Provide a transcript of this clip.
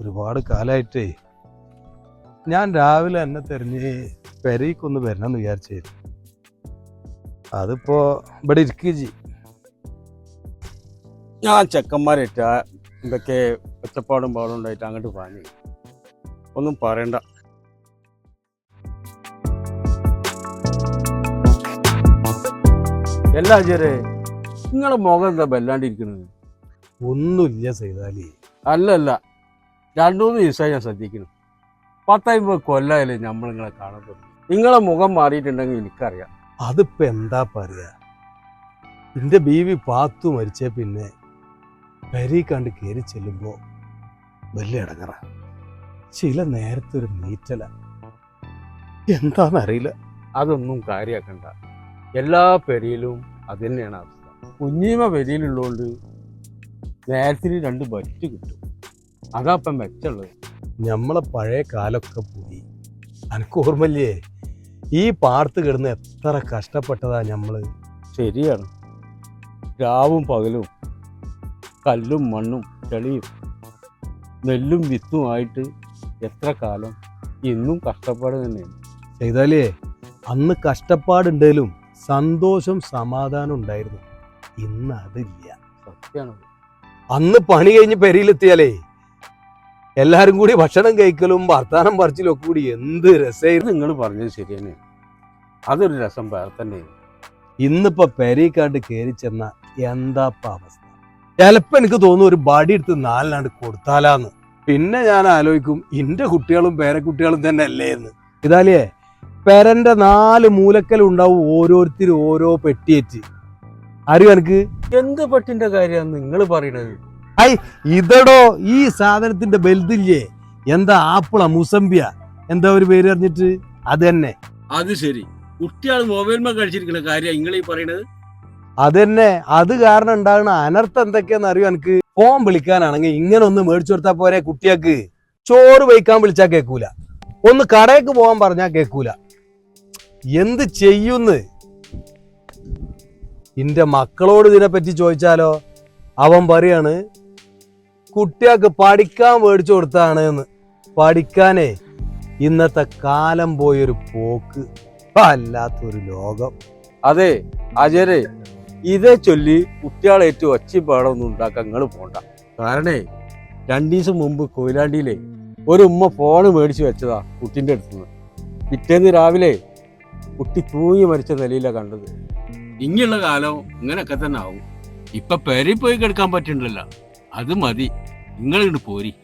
ഒരുപാട് കാലമായിട്ടേ ഞാൻ രാവിലെ എന്നെ തെരഞ്ഞ് പെരയ്ക്കൊന്ന് വരണമെന്ന് വിചാരിച്ചായിരുന്നു. അതിപ്പോ ഇവിടെ ഇരിക്കുക ജി ഞാൻ ചെക്കന്മാരേറ്റ ഇതൊക്കെ ഒച്ചപ്പാടും പാടും ഉണ്ടായിട്ട് അങ്ങോട്ട് പറഞ്ഞു ഒന്നും പറയണ്ട. എല്ലാ ചേരെ നിങ്ങളെ മുഖം എന്താ ബല്ലാണ്ടിരിക്കുന്നത്? ഒന്നുമില്ല ചെയ്താലേ അല്ല അല്ല രണ്ടു മൂന്ന് ദിവസമായി ഞാൻ ശ്രദ്ധിക്കുന്നു. പത്തമ്പത് കൊല്ലമായാലേ നമ്മൾ നിങ്ങളെ കാണുന്നത്. നിങ്ങളെ മുഖം മാറിയിട്ടുണ്ടെങ്കിൽ എനിക്കറിയാം. അതിപ്പോ എന്താ പറയാ? എന്റെ ബീവി പാത്തു മരിച്ച പിന്നെ പെരി കണ്ട് കയറി ചെല്ലുമ്പോ വലിയ ഇടങ്ങറ. ചില നേരത്തെ ഒരു മീറ്റല എന്താന്നറിയില്ല. അതൊന്നും കാര്യമാക്കണ്ട എല്ലാ പെരിയിലും അത് തന്നെയാണ് അവസ്ഥ. കുഞ്ഞീമ പെരിയിലുള്ളതുകൊണ്ട് നേരത്തിന് രണ്ട് ബറ്റ് കിട്ടും. അതാ മെച്ചുള്ളത് ഞമ്മളെ പഴയ കാലൊക്കെ പോയി. അനക്ക് ഓർമ്മല്ലേ ഈ പാടത്ത് കിടന്ന് എത്ര കഷ്ടപ്പെട്ടതാ ഞമ്മൾ. ശരിയാണ്. രാവും പകലും കല്ലും മണ്ണും ചെളിയും നെല്ലും വിത്തുമായിട്ട് എത്ര കാലം ഇന്നും കഷ്ടപ്പാട് തന്നെയാണ്. ചെയ്താലേ അന്ന് കഷ്ടപ്പാടുണ്ടെങ്കിലും സന്തോഷം സമാധാനം ഉണ്ടായിരുന്നു. ഇന്ന് അതില്ല. സത്യമാണ് അന്ന് പണി കഴിഞ്ഞ് പെരിയിലെത്തിയാലേ എല്ലാരും കൂടി ഭക്ഷണം കഴിക്കലും വർത്താനം പറിച്ചിലും ഒക്കെ കൂടി എന്ത് രസമായിരുന്നു നിങ്ങൾ പറഞ്ഞത് ശരിയാണ് അതൊരു രസം വേറെ തന്നെയാണ്. ഇന്നിപ്പോ പെരീക്കാണ്ട് കയറി ചെന്ന എന്താപ്പ അവസ്ഥ? ചിലപ്പോ എനിക്ക് തോന്നുന്നു ഒരു ബടി എടുത്ത് നാലിനാണ്ട് കൊടുത്താലാന്ന്. പിന്നെ ഞാൻ ആലോചിക്കും എന്റെ കുട്ടികളും പേരക്കുട്ടികളും തന്നെ അല്ലേ എന്ന്. ഇതാലേ പെരന്റെ നാല് മൂലക്കൽ ഉണ്ടാവും ഓരോരുത്തരും ഓരോ പെട്ടിയേറ്റ്. ആരും എനിക്ക് എന്ത് പെട്ടിന്റെ കാര്യമാണ് നിങ്ങൾ പറയണത്? ഇതടോ ഈ സാധനത്തിന്റെ ബെൽതില്ലേ എന്താ ആപ്പിള മുസംബിയ? എന്താ ഒരു പേര് അറിഞ്ഞിട്ട്? അത് തന്നെ. അത് ശരി. കുട്ടികൾ മൊബൈൽ കഴിച്ചിരിക്കുന്ന കാര്യം നിങ്ങൾ ഈ പറയണത് തന്നെ. അത് കാരണം ഉണ്ടാകുന്ന അനർത്ഥം എന്തൊക്കെയാന്ന് അറിയോ എനിക്ക് ഫോൺ വിളിക്കാനാണെങ്കിൽ ഇങ്ങനെ ഒന്ന് മേടിച്ചു കൊടുത്താ പോരെ കുട്ടിയാക്ക്. ചോറ് വയ്ക്കാൻ വിളിച്ചാ കേക്കൂല. ഒന്ന് കടയ്ക്ക് പോകാൻ പറഞ്ഞാ കേക്കൂല. എന്ത് ചെയ്യുന്ന്? ഇന്റെ മക്കളോട് ഇതിനെപ്പറ്റി ചോദിച്ചാലോ? അവൻ പറയാണ് കുട്ടിയാക്ക് പഠിക്കാൻ മേടിച്ചു കൊടുത്താണ് എന്ന് പഠിക്കാനേ ഇന്നത്തെ കാലം പോയൊരു പോക്ക്. അല്ലാത്തൊരു ലോകം. അതെ അജയരെ ഇതേ ചൊല്ലി കുട്ടികളേറ്റ് ഒച്ചപ്പാടൊന്നും ഉണ്ടാക്കാൻ നിങ്ങൾ പോണ്ട. കാരണേ രണ്ടു ദിവസം മുമ്പ് കൊയിലാണ്ടിയിലെ ഒരു ഉമ്മ ഫോണ് മേടിച്ചു വെച്ചതാ കുട്ടിന്റെ അടുത്തുനിന്ന് പിറ്റേന്ന് രാവിലെ കുട്ടി തൂങ്ങി മരിച്ച നിലയിലാണ് കണ്ടത്. ഇങ്ങനെയുള്ള കാലം ഇങ്ങനെയൊക്കെ തന്നെ ആവും. ഇപ്പൊ പെരി പോയി കിടക്കാൻ പറ്റുന്നില്ല അത് മതി. നിങ്ങൾ ഇങ്ങോട്ട് പോരി.